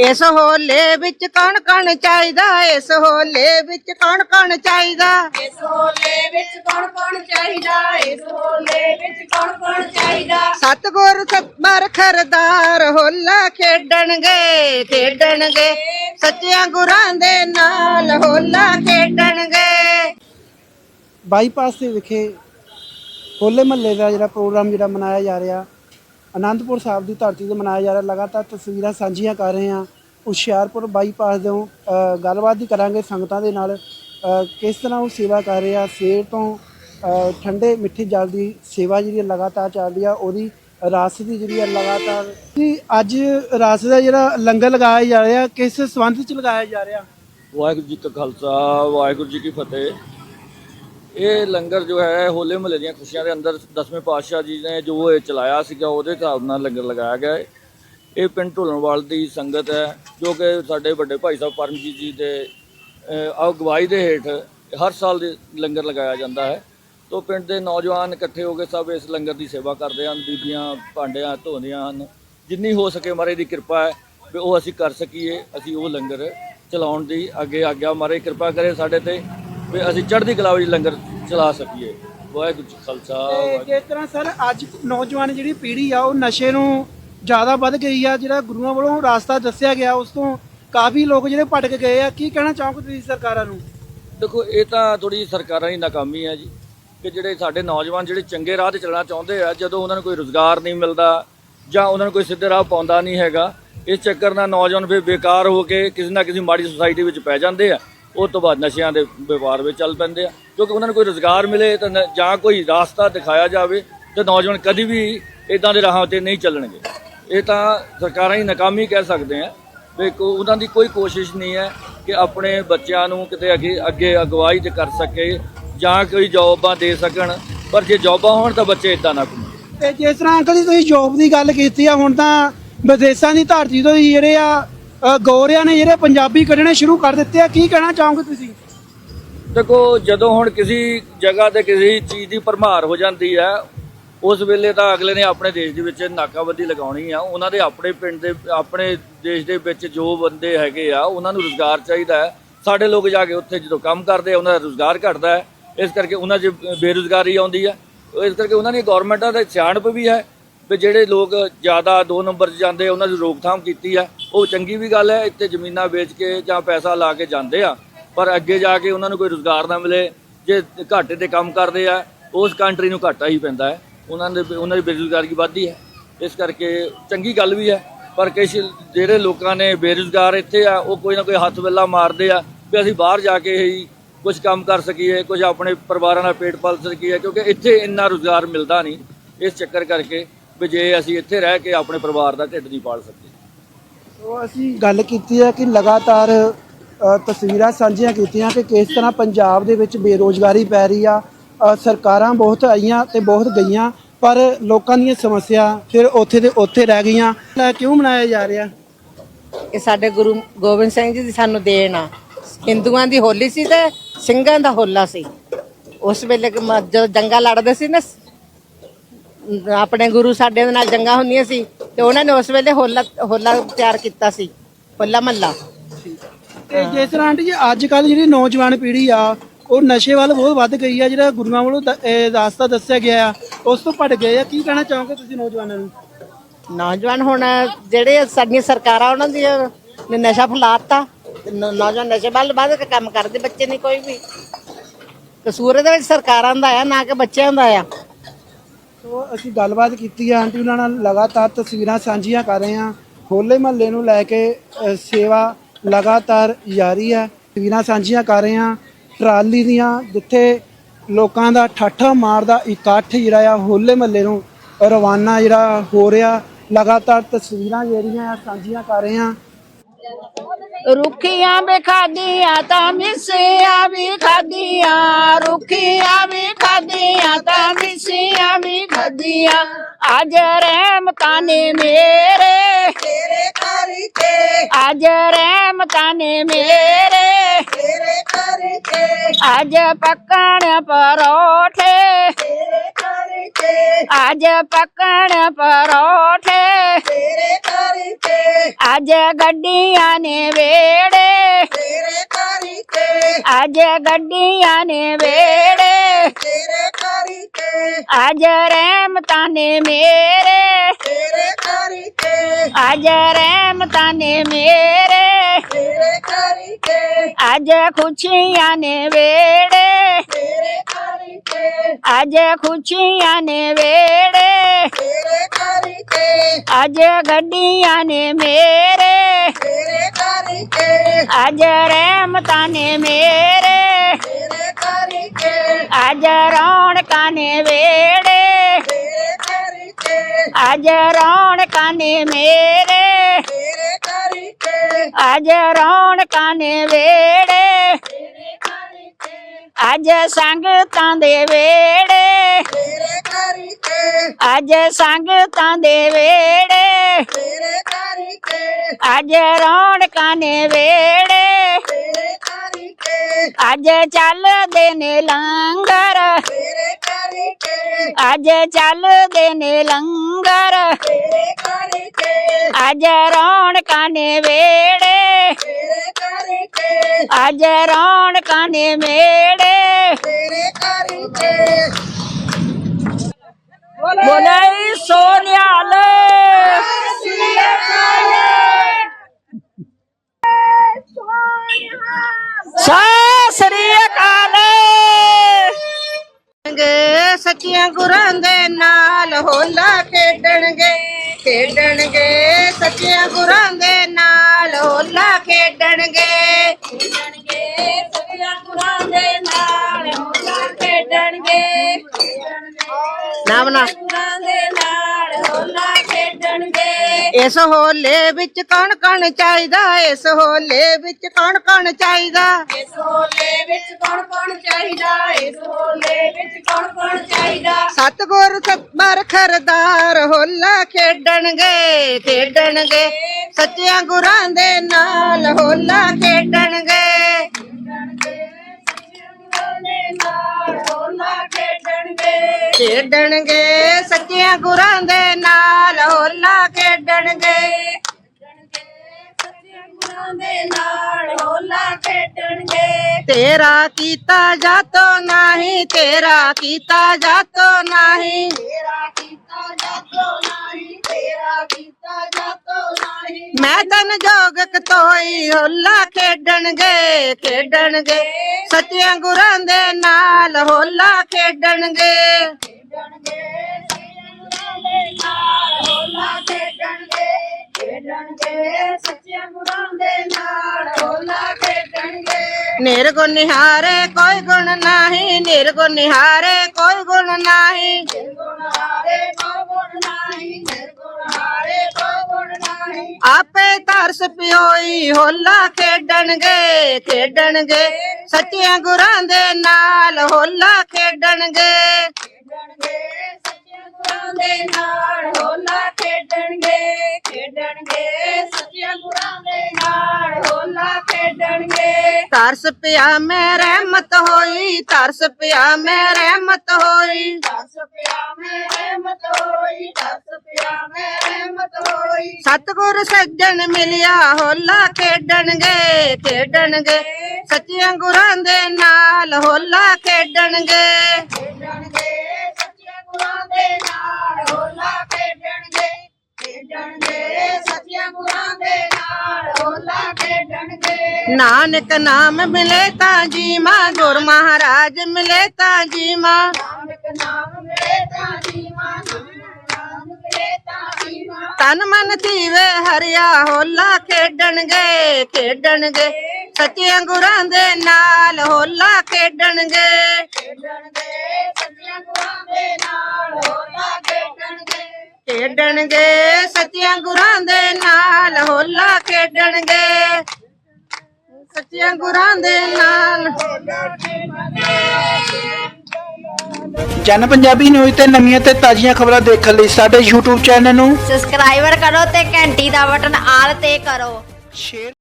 ਇਸ ਹੋਲੇ ਵਿੱਚ ਕੌਣ ਕੌਣ ਚਾਹੀਦਾ ਇਸ ਹੋਲੇ ਵਿੱਚ ਕੌਣ ਕੌਣ ਚਾਹੀਦਾ। ਇਸ ਹੋਲੇ ਵਿੱਚ ਕੌਣ ਕੌਣ ਚਾਹੀਦਾ ਇਸ ਹੋਲੇ ਵਿੱਚ ਕੌਣ ਕੌਣ ਚਾਹੀਦਾ। ਸਤਗੁਰ ਸਤਬਰ ਖਰਦਾਰ ਹੋਲਾ ਖੇਡਣਗੇ ਖੇਡਣਗੇ। ਸੱਚਿਆਂ ਗੁਰਾਂ ਦੇ ਨਾਲ ਹੋਲਾ ਖੇਡਣਗੇ। ਬਾਈਪਾਸ ਦੇ ਵਿਖੇ ਹੋਲੇ ਮਹੱਲੇ ਦਾ ਜਿਹੜਾ ਪ੍ਰੋਗਰਾਮ ਜਿਹੜਾ ਮਨਾਇਆ ਜਾ ਰਿਹਾ ਅਨੰਦਪੁਰ ਸਾਹਿਬ ਦੀ ਧਰਤੀ ਤੇ ਮਨਾਇਆ ਜਾ ਰਿਹਾ। ਲਗਾਤਾਰ ਤਸਵੀਰਾਂ ਸਾਂਝੀਆਂ ਕਰ ਰਹੇ ਹਾਂ। ਹੁਸ਼ਿਆਰਪੁਰ ਬਾਈਪਾਸ ਤੋਂ ਗੱਲਬਾਤ ਵੀ ਕਰਾਂਗੇ ਸੰਗਤਾਂ ਦੇ ਨਾਲ। ਕਿਸ ਤਰ੍ਹਾਂ ਉਹ ਸੇਵਾ ਕਰ ਰਿਹਾ ਸਵੇਰ ਤੋਂ ਠੰਡੇ ਮਿੱਠੇ ਜਲ ਦੀ ਸੇਵਾ ਜਿਹੜੀ ਹੈ ਲਗਾਤਾਰ ਚੱਲ ਰਹੀ ਆ, ਉਹਦੀ ਰਾਸ ਦੀ ਜਿਹੜੀ ਆ ਲਗਾਤਾਰ। ਕਿ ਅੱਜ ਰਾਸ ਦਾ ਜਿਹੜਾ ਲੰਗਰ ਲਗਾਇਆ ਜਾ ਰਿਹਾ, ਕਿਸ ਸੰਬੰਧ ਚ ਲਗਾਇਆ ਜਾ ਰਿਹਾ? ਵਾਹਿਗੁਰੂ ਜੀ ਕਾ ਖਾਲਸਾ, ਵਾਹਿਗੁਰੂ ਜੀ ਕੀ ਫਤਿਹ। ਇਹ ਲੰਗਰ ਜੋ ਹੈ ਹੋਲੇ ਮਹੱਲੇ ਦੀਆਂ ਖੁਸ਼ੀਆਂ ਦੇ ਅੰਦਰ ਦਸਵੇਂ ਪਾਤਸ਼ਾਹ ਜੀ ਨੇ ਜੋ ਇਹ ਚਲਾਇਆ ਸੀਗਾ, ਉਹਦੇ ਹਿਸਾਬ ਨਾਲ ਲੰਗਰ ਲਗਾਇਆ ਗਿਆ ਹੈ। ਇਹ ਪਿੰਡ ਢੋਲਣਵਾਲ ਦੀ ਸੰਗਤ ਹੈ, ਜੋ ਕਿ ਸਾਡੇ ਵੱਡੇ ਭਾਈ ਸਾਹਿਬ ਪਰਮਜੀਤ ਜੀ ਦੇ ਅਗਵਾਈ ਦੇ ਹੇਠ ਹਰ ਸਾਲ ਦੇ ਲੰਗਰ ਲਗਾਇਆ ਜਾਂਦਾ ਹੈ। ਤੋਂ ਪਿੰਡ ਦੇ ਨੌਜਵਾਨ ਇਕੱਠੇ ਹੋ ਕੇ ਸਭ ਇਸ ਲੰਗਰ ਦੀ ਸੇਵਾ ਕਰਦੇ ਹਨ, ਬੀਬੀਆਂ, ਭਾਂਡਿਆਂ ਧੋਂਦੀਆਂ ਹਨ। ਜਿੰਨੀ ਹੋ ਸਕੇ ਮਹਾਰਾਜ ਦੀ ਕਿਰਪਾ ਹੈ ਵੀ ਉਹ ਅਸੀਂ ਕਰ ਸਕੀਏ, ਅਸੀਂ ਉਹ ਲੰਗਰ ਚਲਾਉਣ ਦੀ ਅੱਗੇ ਆਗਿਆ। ਮਹਾਰਾਜ ਕਿਰਪਾ ਕਰੇ ਸਾਡੇ ਤੇ। ਵੀ ਅਸੀਂ ਚੜ੍ਹਦੀ ਕਲਾ ਵਿੱਚ ਲੰਗਰ ਚਲਾ ਸਕੀਏ। ਵਾਹਿਗੁਰੂ ਜੀ ਖਾਲਸਾ ਤੇ ਜਿਸ ਤਰ੍ਹਾਂ ਸਰ ਅੱਜ ਨੌਜਵਾਨ ਜਿਹੜੀ ਪੀੜ੍ਹੀ ਆ ਉਹ ਨਸ਼ੇ ਨੂੰ ਜ਼ਿਆਦਾ ਵੱਧ ਗਈ ਆ ਜਿਹੜਾ ਗੁਰੂਆਂ ਵੱਲੋਂ ਰਾਸਤਾ ਦੱਸਿਆ ਗਿਆ ਉਸ ਤੋਂ ਕਾਫੀ ਲੋਕ ਜਿਹੜੇ ਭਟਕ ਗਏ ਆ। ਕੀ ਕਹਿਣਾ ਚਾਹੋਗੇ ਤੁਸੀਂ ਸਰਕਾਰਾਂ ਨੂੰ? ਦੇਖੋ ਇਹ ਤਾਂ ਥੋੜੀ ਸਰਕਾਰਾਂ ਦੀ ਨਾਕਾਮੀ ਹੈ ਜੀ ਕਿ ਜਿਹੜੇ ਸਾਡੇ ਨੌਜਵਾਨ ਜਿਹੜੇ ਚੰਗੇ ਰਾਹ ਤੇ ਚੱਲਣਾ ਚਾਹੁੰਦੇ ਆ ਜਦੋਂ ਉਹਨਾਂ ਨੂੰ ਕੋਈ ਰੋਜ਼ਗਾਰ ਨਹੀਂ ਮਿਲਦਾ ਜਾਂ ਉਹਨਾਂ ਨੂੰ ਕੋਈ ਸਿੱਧੇ ਰਾਹ ਪਾਉਂਦਾ ਨਹੀਂ ਹੈਗਾ ਇਸ ਚੱਕਰ ਨਾਲ ਨੌਜਵਾਨ ਫਿਰ ਬੇਕਾਰ ਹੋ ਕੇ ਕਿਸੇ ਨਾ ਕਿਸੇ ਮਾੜੀ ਸੁਸਾਇਟੀ ਵਿੱਚ ਪੈ ਜਾਂਦੇ ਆ। ਉਹ ਤੋਂ ਬਾਅਦ ਨਸ਼ਿਆਂ ਦੇ ਵਪਾਰ ਵਿੱਚ ਚੱਲ ਪੈਂਦੇ ਆ। ਕਿਉਂਕਿ ਉਹਨਾਂ ਨੂੰ ਕੋਈ ਰੋਜ਼ਗਾਰ ਮਿਲੇ ਤਾਂ ਨ- ਜਾਂ ਕੋਈ ਰਾਸਤਾ ਦਿਖਾਇਆ ਜਾਵੇ ਤੇ ਨੌਜਵਾਨ ਕਦੀ ਵੀ ਇਦਾਂ ਦੇ ਰਾਹਾਂ ਤੇ ਨਹੀਂ ਚੱਲਣਗੇ। ਇਹ ਤਾਂ ਸਰਕਾਰਾਂ ਹੀ ਨਾਕਾਮੀ ਕਹਿ ਸਕਦੇ ਆ ਵੀ ਕੋ- ਉਹਨਾਂ ਦੀ ਕੋਈ ਕੋਸ਼ਿਸ਼ ਨਹੀਂ ਹੈ ਕਿ ਆਪਣੇ ਬੱਚਿਆਂ ਨੂੰ ਕਿਤੇ ਅੱਗੇ ਅੱਗੇ ਅਗਵਾਈ ਤੇ ਕਰ ਸਕੇ ਜਾਂ ਕੋਈ ਜੌਬਾਂ ਦੇ ਸਕਣ। ਪਰ ਜੇ ਜੌਬਾਂ ਹੋਣ ਤਾਂ ਬੱਚੇ ਇਦਾਂ ਨਾ ਘੁੰਮਣ। ਤੇ ਜਿਸ ਤਰ੍ਹਾਂ ਅੰਕਲ ਜੀ ਤੁਸੀਂ ਜੋਬ ਦੀ ਗੱਲ ਕੀਤੀ ਆ, ਹੁਣ ਤਾਂ ਵਿਦੇਸ਼ਾਂ ਦੀ ਧਰਤੀ ਤੋਂ ਹੀ ਜਿਹੜੇ ਆ ਗੋਰਿਆਂ ਨੇ ਜਿਹੜੇ ਪੰਜਾਬੀ ਕੱਢਣੇ ਸ਼ੁਰੂ ਕਰ ਦਿੱਤੇ ਆ, ਕੀ ਕਹਿਣਾ ਚਾਹੋਗੇ ਤੁਸੀਂ? ਦੇਖੋ, ਜਦੋਂ ਹੁਣ ਕਿਸੇ ਜਗ੍ਹਾ ਤੇ ਕਿਸੇ ਚੀਜ਼ ਦੀ ਭਰਮਾਰ ਹੋ ਜਾਂਦੀ ਹੈ ਉਸ ਵੇਲੇ ਤਾਂ ਅਗਲੇ ਨੇ ਆਪਣੇ ਦੇਸ਼ ਦੇ ਵਿੱਚ ਨਾਕਾਬੰਦੀ ਲਗਾਉਣੀ ਆ। ਉਹਨਾਂ ਦੇ ਆਪਣੇ ਪਿੰਡ ਦੇ, ਆਪਣੇ ਦੇਸ਼ ਦੇ ਵਿੱਚ ਜੋ ਬੰਦੇ ਹੈਗੇ ਆ, ਉਹਨਾਂ ਨੂੰ ਰੋਜ਼ਗਾਰ ਚਾਹੀਦਾ ਹੈ। ਸਾਡੇ ਲੋਕ ਜਾ ਕੇ ਉੱਥੇ ਜਦੋਂ ਕੰਮ ਕਰਦੇ ਆ, ਉਹਨਾਂ ਦਾ ਰੋਜ਼ਗਾਰ ਘਟਦਾ ਹੈ। ਇਸ ਕਰਕੇ ਉਹਨਾਂ 'ਚ ਬੇਰੁਜ਼ਗਾਰੀ ਆਉਂਦੀ ਹੈ ਇਸ ਕਰਕੇ ਉਹਨਾਂ ਦੀ ਗਵਰਨਮੈਂਟਾਂ ਦਾ ਸਿਆਣਪ ਵੀ ਹੈ ਵੀ ਜਿਹੜੇ ਲੋਕ ਜ਼ਿਆਦਾ ਦੋ ਨੰਬਰ 'ਚ ਜਾਂਦੇ ਉਹਨਾਂ ਦੀ ਰੋਕਥਾਮ ਕੀਤੀ ਆ। ਉਹ ਚੰਗੀ ਵੀ ਗੱਲ ਹੈ, ਇੱਥੇ ਜ਼ਮੀਨਾਂ ਵੇਚ ਕੇ ਜਾਂ ਪੈਸਾ ਲਾ ਕੇ ਜਾਂਦੇ ਆ, ਪਰ ਅੱਗੇ ਜਾ ਕੇ ਉਹਨਾਂ ਨੂੰ ਕੋਈ ਰੋਜ਼ਗਾਰ ਨਾ ਮਿਲੇ, ਜੇ ਘਾਟੇ ਤੇ ਕੰਮ ਕਰਦੇ ਆ, ਉਸ ਕੰਟਰੀ ਨੂੰ ਘਾਟਾ ਹੀ ਪੈਂਦਾ ਹੈ। ਉਹਨਾਂ ਦੇ, ਉਹਨਾਂ ਦੀ ਬੇਰੁਜ਼ਗਾਰੀ ਵੱਧਦੀ ਹੈ। ਇਸ ਕਰਕੇ ਚੰਗੀ ਗੱਲ ਵੀ ਹੈ, ਪਰ ਕੁਛ ਜਿਹੜੇ ਲੋਕਾਂ ਨੇ ਬੇਰੁਜ਼ਗਾਰ ਇੱਥੇ ਆ, ਉਹ ਕੋਈ ਨਾ ਕੋਈ ਹੱਥ ਵੱਲਾ ਮਾਰਦੇ ਆ ਵੀ ਅਸੀਂ ਬਾਹਰ ਜਾ ਕੇ ਹੀ ਕੁਝ ਕੰਮ ਕਰ ਸਕੀਏ ਕੁਝ ਆਪਣੇ ਪਰਿਵਾਰਾਂ ਦਾ ਪੇਟ ਪਾਲ ਸਕੀਏ, ਕਿਉਂਕਿ ਇੱਥੇ ਇੰਨਾ ਰੋਜ਼ਗਾਰ ਮਿਲਦਾ ਨਹੀਂ। ਇਸ ਚੱਕਰ ਕਰਕੇ ਵੀ ਜੇ ਅਸੀਂ ਇੱਥੇ ਰਹਿ ਕੇ ਆਪਣੇ ਪਰਿਵਾਰ ਦਾ ਢਿੱਡ ਨਹੀਂ ਪਾਲ ਸਕਦੇ। ਸੋ ਅਸੀਂ ਗੱਲ ਕੀਤੀ ਹੈ ਕਿ ਲਗਾਤਾਰ ਅ, ਤਸਵੀਰਾਂ ਸਾਂਝੀਆਂ ਕੀਤੀਆਂ ਕਿ ਕਿਸ ਤਰ੍ਹਾਂ ਪੰਜਾਬ ਦੇ ਵਿੱਚ ਬੇਰੋਜ਼ਗਾਰੀ ਪੈ ਰਹੀ ਆ। ਅ, ਸਰਕਾਰਾਂ ਬਹੁਤ ਆਈਆਂ ਤੇ ਬਹੁਤ ਗਈਆਂ ਪਰ ਲੋਕਾਂ ਦੀਆਂ ਸਮੱਸਿਆ ਫਿਰ ਉੱਥੇ ਦੇ ਉੱਥੇ ਰਹਿ ਗਈਆਂ। ਲੈ ਕਿਉਂ ਮਨਾਇਆ ਜਾ ਰਿਹਾ? ਇਹ ਸਾਡੇ ਗੁਰੂ ਗੋਬਿੰਦ ਸਿੰਘ ਜੀ ਦੀ ਸਾਨੂੰ ਦੇਣ ਆ। ਹਿੰਦੂਆਂ ਦੀ ਹੋਲੀ ਸੀ ਤੇ ਸਿੰਘਾਂ ਦਾ ਹੋਲਾ ਸੀ। ਉਸ ਵੇਲੇ ਕਿ ਮ- ਜਦੋਂ ਜੰਗਾਂ ਲੜਦੇ ਸੀ ਨਾ ਸ- ਆਪਣੇ ਗੁਰੂ ਸਾਡੇ ਦੇ ਨਾਲ ਜੰਗਾਂ ਹੁੰਦੀਆਂ ਸੀ ਤੇ ਉਹਨਾਂ ਨੇ ਉਸ ਵੇਲੇ ਹੋਲਾ ਹੋਲਾ ਤਿਆਰ ਕੀਤਾ ਸੀ ਹੋਲਾ ਮਹੱਲਾ। ਤੇ ਜਿਸ ਤਰ੍ਹਾਂ ਆਂਟੀ ਜੀ ਅੱਜ ਕੱਲ ਜਿਹੜੀ ਨੌਜਵਾਨ ਪੀੜ੍ਹੀ ਆ ਉਹ ਨਸ਼ੇ ਵੱਲ ਬਹੁਤ ਵੱਧ ਗਈ ਆ ਜਿਹੜਾ ਗੁਰੂਆਂ ਵੱਲੋਂ ਦ- ਇਹ ਰਾਸਤਾ ਦੱਸਿਆ ਗਿਆ ਆ ਉਸ ਤੋਂ ਭਟ ਗਏ ਆ। ਕੀ ਕਹਿਣਾ ਚਾਹੋਗੇ ਤੁਸੀਂ ਨੌਜਵਾਨਾਂ ਨੂੰ? ਨੌਜਵਾਨ ਹੁਣ ਜਿਹੜੇ ਸਾਡੀਆਂ ਸਰਕਾਰਾਂ ਉਹਨਾਂ ਦੀਆਂ ਨੇ ਨਸ਼ਾ ਫੈਲਾਤਾ ਨੌਜਵਾਨ ਨਸ਼ੇ ਵੱਲ ਵੱਧ ਕੇ ਕੰਮ ਕਰਦੇ ਬੱਚੇ ਨਹੀਂ ਕੋਈ ਵੀ। ਕਸੂਰ ਇਹਦੇ ਵਿੱਚ ਸਰਕਾਰਾਂ ਦਾ ਆ ਨਾ ਕਿ ਬੱਚਿਆਂ ਦਾ ਆ। ਸੋ ਅਸੀਂ ਗੱਲਬਾਤ ਕੀਤੀ ਆ ਆਂਟੀ ਉਹਨਾਂ ਨਾਲ ਲਗਾਤਾਰ ਤਸਵੀਰਾਂ ਸਾਂਝੀਆਂ ਕਰ ਰਹੇ ਹਾਂ ਹੋਲੇ ਮਹੱਲੇ ਨੂੰ ਲੈ ਕੇ ਅ, ਸੇਵਾ ਲਗਾਤਾਰ ਜਾਰੀ ਹੈ ਤਸਵੀਰਾਂ ਸਾਂਝੀਆਂ ਕਰ ਰਹੇ ਹਾਂ ਟਰਾਲੀ ਦੀਆਂ ਜਿੱਥੇ ਲੋਕਾਂ ਦਾ ਠਾਠਾ ਮਾਰਦਾ ਇਕੱਠ ਜਿਹੜਾ ਆ ਹੋਲੇ ਮਹੱਲੇ ਨੂੰ ਰਵਾਨਾ ਜਿਹੜਾ ਹੋ ਰਿਹਾ। ਲਗਾਤਾਰ ਤਸਵੀਰਾਂ ਜਿਹੜੀਆਂ ਆ ਸਾਂਝੀਆਂ ਕਰ ਰਹੇ ਹਾਂ ਰੁੱਖੀਆਂ ਵੀ ਖਾਧੀਆਂ ਤਾਂ ਮਿੱਸੀਆਂ ਵੀ ਖਾਧੀਆਂ ਰੁੱਖੀਆਂ ਵੀ ਖਾਧੀਆਂ ਤਾਂ ਮਿੱਸੀਆਂ ਵੀ ਖਾਧੀਆਂ ਅੱਜ ਰਹਿਮਤਾਂ ਨੇ ਮੇਰੇ। ਤੇਰੇ ਕਰਕੇ ਅੱਜ ਰਹਿਮਤਾਂ ਨੇ ਮੇਰੇ। ਤੇਰੇ ਕਰਕੇ ਅੱਜ ਪੱਕਣ ਪਰੋਠੇ। ਤੇਰੇ ਕਰਕੇ ਕਰਕੇ ਅੱਜ ਪੱਕਣ ਪਰੋਠੇ। ਤੇਰੇ ਕਰਕੇ ਅੱਜ ਗੱਡੀਆਂ ਨੇ ਵੇੜੇ। ਤੇਰੇ ਕਰਕੇ ਅੱਜ ਗੱਡੀਆਂ ਨੇ ਵੇੜੇ। ਤੇਰੇ ਕਰਕੇ ਅੱਜ ਰਹਿਮਤਾਂ ਨੇ ਮੇਰੇ। ਤੇਰੇ ਕਰਕੇ ਅੱਜ ਰਹਿਮਤਾਂ ਨੇ ਮੇਰੇ। ਤੇਰੇ ਕਰਕੇ ਅੱਜ ਖੁਸ਼ੀਆਂ ਨੇ ਵੇੜੇ। ਤੇਰੇ ਕਰਕੇ ਅੱਜ ਖੁਸ਼ੀਆਂ ਨੇ ਵੇੜੇ। ਤੇਰੇ ਕਰਕੇ ਅੱਜ ਗੱਡੀਆਂ ਨੇ ਮੇਰੇ। ਅੱਜ ਰਹਿਮਤਾਂ ਨੇ ਮੇਰੇ। ਤੇਰੇ ਕਰਕੇ ਅੱਜ ਰੌਣਕਾਂ ਨੇ ਵੇੜੇ। ਤੇਰੇ ਕਰਕੇ ਅੱਜ ਰੌਣਕਾਂ ਨੇ ਮੇਰੇ। ਤੇਰੇ ਕਰਕੇ ਅੱਜ ਰੌਣਕਾਂ ਨੇ ਵੇੜੇ। ਤੇਰੇ ਕਰਕੇ ਅੱਜ ਸੰਗਤਾਂ ਦੇ ਵੇੜੇ। ਤੇਰੇ ਕਰਕੇ ਅੱਜ ਸੰਗਤਾਂ ਦੇ ਵੇੜੇ। ਤੇਰੇ ਅੱਜ ਰੌਣਕਾਂ ਨੇ ਵੇੜੇ। ਤੇਰੇ ਕਰਕੇ। ਅੱਜ ਚੱਲਦੇ ਨੇ ਲੰਗਰ। ਤੇਰੇ ਕਰਕੇ। ਅੱਜ ਚੱਲਦੇ ਨੇ ਲੰਗਰ। ਤੇਰੇ ਕਰਕੇ। ਅੱਜ ਰੌਣਕਾਂ ਨੇ ਵੇੜੇ। ਤੇਰੇ ਕਰਕੇ। ਅੱਜ ਰੌਣਕਾਂ ਨੇ ਮੇੜੇ। ਤੇਰੇ ਕਰਕੇ। ਬੋਲੇ ਸੋਨਿਆਲ। ਸੱਚੀਆਂ ਗੁਰਾਂ ਦੇ ਨਾਲ ਹੋਲਾ ਖੇਡਣਗੇ ਖੇਡਣਗੇ। ਸੱਚੀਆਂ ਗੁਰਾਂ ਦੇ ਨਾਲ ਹੋਲਾ ਖੇਡਣਗੇ। ਖੇਡਣਗੇ ਸੱਚਿਆਂ ਗੁਰਾਂ ਦੇ ਨਾਲ ਹੋਲਾ ਖੇਡਣਗੇ। ਨਾ ਬਣਾ ਗੁਰਾਂ ਦੇ ਨਾਲ ਹੋਲਾ ਇਸ ਹੋਲੇ ਵਿੱਚ ਕੌਣ ਕੌਣ ਚਾਹੀਦਾ? ਇਸ ਹੋਲੇ ਵਿੱਚ ਕੌਣ ਕੌਣ ਚਾਹੀਦਾ? ਇਸ ਹੋਲੇ ਵਿੱਚ ਕੌਣ ਕੌਣ ਚਾਹੀਦਾ? ਇਸ ਹੋਲੇ ਵਿੱਚ ਕੌਣ ਕੌਣ ਚਾਹੀਦਾ? ਸਤਗੁਰ ਸਤਬਰ ਖਰਦਾਰ ਹੋਲਾ ਖੇਡਣਗੇ ਖੇਡਣਗੇ। ਸੱਚਿਆਂ ਗੁਰਾਂ ਦੇ ਨਾਲ ਹੋਲਾ ਖੇਡਣਗੇ ਦੇ ਨਾਲ ਹੋਲਾ ਖੇਡਣਗੇ ਖੇਡਣਗੇ ਸੱਚਿਆਂ ਗੁਰਾਂ ਦੇ ਨਾਲ ਹੋਲਾ ਖੇਡਣਗੇ ਸੱਚਿਆਂ ਗੁਰਾਂ ਦੇ ਨਾਲ ਹੋਲਾ ਖੇਡਣਗੇ। ਤੇਰਾ ਕੀਤਾ ਜਾਤੋ ਨਹੀਂ ਤੇਰਾ ਕੀਤਾ ਜਾਤੋ ਨਹੀਂ। ਤੇਰਾ ਕੀਤਾ ਜਾਤੋ ਨਹੀਂ ਤੇਰਾ ਕੀਤਾ ਜਾਤੋ ਨਹੀਂ। ਮੈਂ ਤਨ ਜੋਗਕ ਤੋਈ ਹੋਲਾ ਖੇਡਣਗੇ ਖੇਡਣਗੇ। ਸੱਚਿਆਂ ਗੁਰਾਂ ਦੇ ਨਾਲ ਹੋਲਾ ਖੇਡਣਗੇ। ਖੇਡਣਗੇ ਸੱਚਿਆਂ ਗੁਰਾਂ ਦੇ ਨਾਲ ਹੋਲਾ ਖੇਡਣਗੇ ਖੇਡਣਗੇ ਸੱਚਿਆਂ ਗੁਰਾਂ ਦੇ ਨਾਲ ਹੋਲਾ ਖੇਡਣਗੇ ਨਿਰਗੁਣ ਨਿਹਾਰੇ, ਕੋਈ ਗੁਣ ਨਹੀਂ। ਨਿਰਗੁਣ ਨਿਹਾਰੇ, ਕੋਈ ਗੁਣ ਨਹੀਂ। ਆਪੇ ਤਰਸ ਪਿਓਈ, ਹੋਲਾ ਖੇਡਣਗੇ ਖੇਡਣਗੇ। ਸੱਚਿਆਂ ਗੁਰਾਂ ਦੇ ਨਾਲ ਹੋਲਾ ਖੇਡਣਗੇ ਖੇਡਣਗੇ। ਗੁਰਾਂ ਦੇ ਨਾਲ ਹੋਲਾ ਖੇਡਣਗੇ ਖੇਡਣਗੇ। ਸੱਚਿਆਂ ਗੁਰਾਂ ਦੇ ਨਾਲ ਹੋਲਾ ਖੇਡਣਗੇ। ਤਰਸ ਪਿਆ ਮੈਂ ਰਹਿਮਤ ਹੋਈ ਤਰਸ ਪਿਆ ਮੈਂ ਰਹਿਮਤ ਹੋਈ। ਦਸ ਪਿਆ ਮੈਂ ਰਹਿਮਤ ਹੋਈ ਦਸ ਪਿਆ ਮੈਂ ਰਹਿਮਤ ਹੋਈ। ਸਤਗੁਰ ਸੱਜਣ ਮਿਲਿਆ ਹੋਲਾ ਖੇਡਣਗੇ ਖੇਡਣਗੇ। ਸੱਚਿਆਂ ਗੁਰਾਂ ਦੇ ਨਾਲ ਹੋਲਾ ਖੇਡਣਗੇ ਖੇਡਣਗੇ ਸੱਚਿਆਂ ਗੁਰਾਂ ਦੇ ਨਾਲ ਹੋਲਾ ਖੇਡਣਗੇ ਖੇਡਣਗੇ ਸੱਚਿਆਂ ਗੁਰਾਂ ਦੇ ਨਾਲ ਹੋਲਾ ਖੇਡਣਗੇ। ਨਾਨਕ ਨਾਮ ਮਿਲੇ ਤਾਂ ਜੀ ਮਾਂ ਗੁਰ ਮਹਾਰਾਜ ਮਿਲੇ ਤਾਂ ਜੀ ਮਾਂ ਨਾਨਕ ਨਾਮ ਮਿਲੇ ਤਾਂ ਜੀਵਾਂ ਨਾਨਕ ਨਾਮ ਮਿਲੇ ਤਾਂ ਜੀਵਾਂ ਤਨ ਮਨ ਧੀਵੇ ਹਰਿਆ ਹੋਲਾ ਖੇਡਣਗੇ ਖੇਡਣਗੇ। ਸੱਚਿਆਂ ਗੁਰਾਂ ਦੇ ਨਾਲ ਹੋਲਾ ਖੇਡਣਗੇ। ਖੇਡਣਗੇ ਸੱਚਿਆਂ ਗੁਰਾਂ ਦੇ ਨਾਲ ਹੋਲਾ ਖੇਡਣਗੇ। ਖੇਡਣਗੇ ਸੱਚਿਆਂ ਗੁਰਾਂ ਦੇ ਨਾਲ ਹੋਲਾ ਖੇਡਣਗੇ। ਸੱਚਿਆਂ ਗੁਰਾਂ ਦੇ ਨਾਲ। ਜਨ ਪੰਜਾਬੀ ਨਿਊਜ਼ ਤੇ ਨਵੀਆਂ ਤੇ ਤਾਜ਼ੀਆਂ ਖਬਰਾਂ ਦੇਖਣ ਲਈ ਸਾਡੇ YouTube ਚੈਨਲ ਨੂੰ ਸਬਸਕ੍ਰਾਈਬਰ ਕਰੋ ਤੇ ਘੰਟੀ ਦਾ ਬਟਨ ਆਲ ਤੇ ਕਰੋ। ਸ਼ੇਅਰ